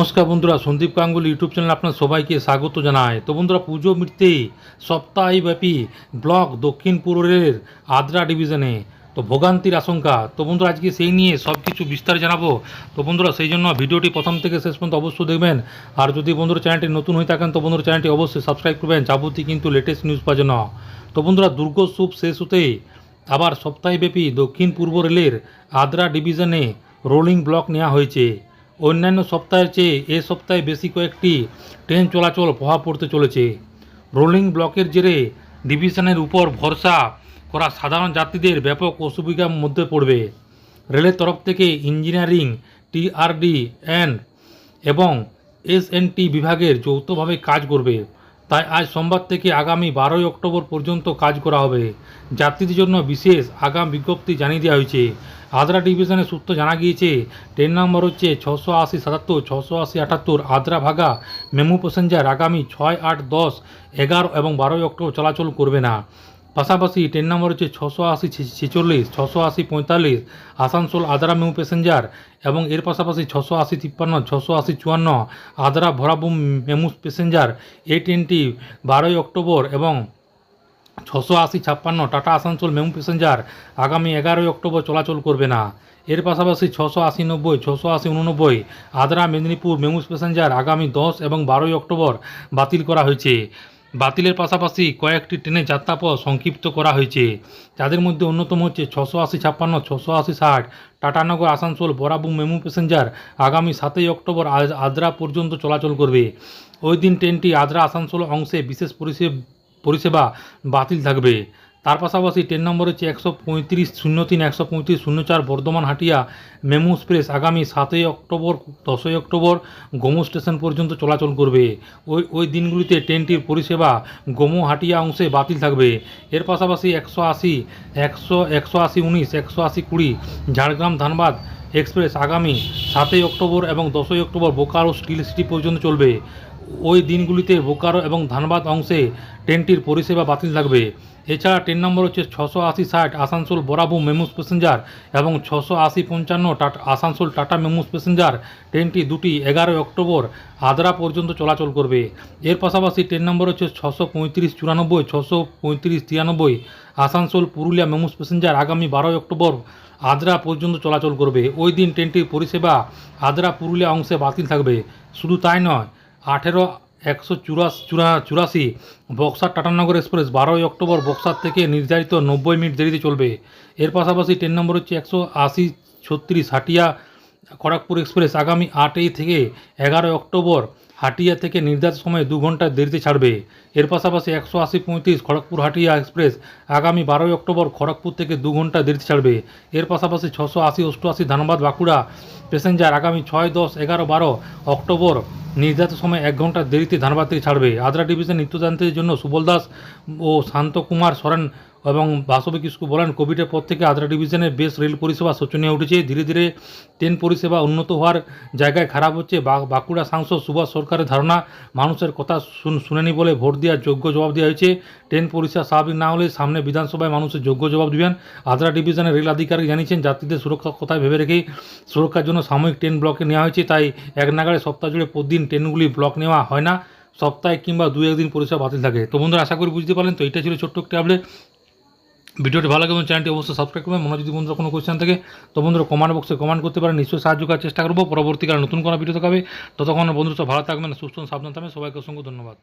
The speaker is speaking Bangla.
নমস্কার বন্ধুরা, সন্দীপ গাঙ্গুলি ইউটিউব চ্যানেল আপনার সবাইকে স্বাগত জানায় তো বন্ধুরা, পুজো মিটতে সপ্তাহব্যাপী ব্লক দক্ষিণ পূর্ব রেলের আদ্রা ডিভিশনে তো ভোগান্তির আশঙ্কা। তো বন্ধুরা, আজকে সেই নিয়ে সব কিছু বিস্তার জানাব। তো বন্ধুরা, সেই জন্য ভিডিওটি প্রথম থেকে শেষ পর্যন্ত অবশ্যই দেখবেন। আর যদি বন্ধুরা চ্যানেলটি নতুন হয়ে থাকেন, তো বন্ধুরা চ্যানেলটি অবশ্যই সাবস্ক্রাইব করবেন। যাবতীয় কিন্তু লেটেস্ট নিউজ পাওয়ার জন্য। তো বন্ধুরা, দুর্গোৎসব শেষ হতেই আবার সপ্তাহব্যাপী দক্ষিণ পূর্ব রেলের আদ্রা ডিভিশনে রোলিং ব্লক নেওয়া হয়েছে। অন্যান্য সপ্তাহের চেয়ে এ সপ্তাহে বেশি কয়েকটি ট্রেন চলাচল প্রভাব পড়তে চলেছে। রোলিং ব্লকের জেরে ডিভিশনের উপর ভরসা করা সাধারণ যাত্রীদের ব্যাপক অসুবিধার মধ্যে পড়বে। রেলের তরফ থেকে ইঞ্জিনিয়ারিং টিআরডি অ্যান্ড এবং এসএনটি বিভাগের যৌথভাবে কাজ করবে। তাই আজ সোমবার থেকে আগামী বারোই অক্টোবর পর্যন্ত কাজ করা হবে। যাত্রীদের জন্য বিশেষ আগাম বিজ্ঞপ্তি জানিয়ে দেওয়া হয়েছে। আদ্রা ডিভিশনের সূত্র জানা গিয়েছে, ট্রেন নম্বর হচ্ছে ছশো আশি সাতাত্তর, ছশো আশি আটাত্তর, আদ্রা ভাগা, মেমু প্যাসেঞ্জার আগামী ছয় আট দশ, এগারো এবং বারোই অক্টোবর চলাচল করবে না। পাশাপাশি ট্রেন নম্বর হচ্ছে ছশো আশি ছেচল্লিশ, ছশো আশি পঁয়তাল্লিশ, আসানসোল আদ্রা মেমু প্যাসেঞ্জার এবং এর পাশাপাশি ছশো আশি তিপ্পান্ন, ছশো আশি চুয়ান্ন, আদ্রা ভরাবুম মেমু প্যাসেঞ্জার এই ট্রেনটি বারোই অক্টোবর এবং ছশো আশি ছাপ্পান্ন টাটা আসানসোল মেমু প্যাসেঞ্জার আগামী এগারোই অক্টোবর চলাচল করবে না। এর পাশাপাশি ছশো আশি নব্বই, ছশো আশি উননব্বই, আদ্রা, মেদিনীপুর মেমু প্যাসেঞ্জার আগামী দশ এবং বারোই অক্টোবর বাতিল করা হয়েছে। বাতিলের পাশাপাশি কয়েকটি ট্রেনের যাত্রাপথ সংক্ষিপ্ত করা হয়েছে। যাদের মধ্যে অন্যতম হচ্ছে ছশো আশি ছাপ্পান্ন, ছশো আশি ষাট, টাটানগর, আসানসোল বরাবুম মেমু প্যাসেঞ্জার আগামী সাতই অক্টোবর আদ্রা পর্যন্ত চলাচল করবে। ওই দিন ট্রেনটি আদ্রা আসানসোল অংশে বিশেষ পরিষেবা পরিষেবা বাতিল থাকবে। তার পাশাপাশি ট্রেন নম্বর হচ্ছে একশো পঁয়ত্রিশ শূন্য তিন, একশো পঁয়ত্রিশ শূন্য চার বর্ধমান হাটিয়া মেমু এক্সপ্রেস আগামী সাতই অক্টোবর, দশই অক্টোবর গোমো স্টেশন পর্যন্ত চলাচল করবে। ওই ওই দিনগুলিতে ট্রেনটির পরিষেবা গোমো হাটিয়া অংশে বাতিল থাকবে। এর পাশাপাশি একশো আশি, একশো একশো আশি উনিশ, একশো আশি কুড়ি ঝাড়গ্রাম ধানবাদ এক্সপ্রেস আগামী সাতই অক্টোবর এবং দশই অক্টোবর বোকারো স্টিল সিটি পর্যন্ত চলবে। ওই দিনগুলিতে বোকারো এবং ধানবাদ অংশে ট্রেনটির পরিষেবা বাতিল থাকবে। এছাড়া ট্রেন নম্বর হচ্ছে ছশো আশি ষাট আসানসোল বরাবু মেমুস প্যাসেঞ্জার এবং ছশো আশি পঞ্চান্ন টাটা আসানসোল টাটা মেমুস প্যাসেঞ্জার। ট্রেনটি দুটি এগারোই অক্টোবর আদ্রা পর্যন্ত চলাচল করবে। এর পাশাপাশি ট্রেন নম্বর হচ্ছে ছশো পঁয়ত্রিশ চুরানব্বই ছশো পঁয়ত্রিশ তিরানব্বই আসানসোল পুরুলিয়া মেমুস প্যাসেঞ্জার আগামী বারোই অক্টোবর আদ্রা পর্যন্ত চলাচল করবে। ওই দিন ট্রেনটির পরিষেবা আদ্রা পুরুলিয়া অংশে বাতিল থাকবে। শুধু তাই নয় আঠেরো একশো চুরাশি চুরা চুরাশি বক্সার টাটানগর এক্সপ্রেস বারোই অক্টোবর বক্সার থেকে নির্ধারিত নব্বই মিনিট দেরিতে চলবে। এর পাশাপাশি ট্রেন নম্বর হচ্ছে একশো আশি ছত্রিশ হাটিয়া, খড়গপুর এক্সপ্রেস আগামী আটই থেকে এগারোই অক্টোবর হাটিয়া থেকে নির্ধারিত সময়ে দু ঘণ্টা দেরিতে ছাড়বে। এর পাশাপাশি একশো আশি পঁয়ত্রিশ খড়গপুর হাটিয়া এক্সপ্রেস আগামী বারোই অক্টোবর খড়গপুর থেকে দু ঘণ্টা দেরিতে ছাড়বে। এর পাশাপাশি ছশো আশি অষ্টআশি ধানবাদ বাঁকুড়া প্যাসেঞ্জার আগামী ছয় দশ এগারো বারো অক্টোবর নির্ধারিত সময় এক ঘণ্টা দেরিতে ধানবাদ থেকে ছাড়বে। আদ্রা ডিভিশন নিত্যযাত্রীদের জন্য সুবল দাস ও শান্তকুমার সরেন এবং বাসবী কিস্কু বলেন, কোভিডের পর থেকে আদ্রা ডিভিশনের বেশ রেল পরিষেবা শোচনীয় উঠেছে। ধীরে ধীরে ট্রেন পরিষেবা উন্নত হওয়ার জায়গায় খারাপ হচ্ছে। বাঁকুড়া সাংসদ সুভাষ সরকারের ধারণা, মানুষের কথা শুন- শুনেনি বলে ভোট দেওয়ার যোগ্য জবাব দেওয়া হয়েছে। ট্রেন পরিষেবা স্বাভাবিক না হলে সামনে বিধানসভায় মানুষের যোগ্য জবাব দিবেন। আদ্রা ডিভিশনের রেল আধিকারিক জানিয়েছেন, যাত্রীদের সুরক্ষার কথায় ভেবে রেখে সুরক্ষার জন্য সাময়িক ট্রেন ব্লকে নেওয়া হয়েছে। তাই এক নাগাড়ে সপ্তাহ জুড়ে প্রতিদিন ট্রেনগুলি ব্লক নেওয়া হয় না। সপ্তাহে কিংবা দু একদিন পরিষেবা বাতিল থাকে। তো বন্ধুরা, আশা করি বুঝতে পারলেন। তো এটা ছিল ছোট্ট একটি আপডেট ভিডিওটি ভালো লাগে এবং চ্যানেলটি অবশ্যই সাবস্ক্রাইব করবেন। মনে যদি বন্ধুরা কোনো কোয়েশ্চেন থাকে, তো বন্ধুরা কমেন্ট বক্সে কমেন্ট করতে পারেন। নিশ্চয়ই সাহায্য করার চেষ্টা করব। পরবর্তীকালে নতুন কোনো ভিডিও দেখাবে। ততক্ষণ বন্ধুরা ভালো থাকবেন, সুস্থ সাবধান থাকবেন। সবাইকে অসংখ্য ধন্যবাদ।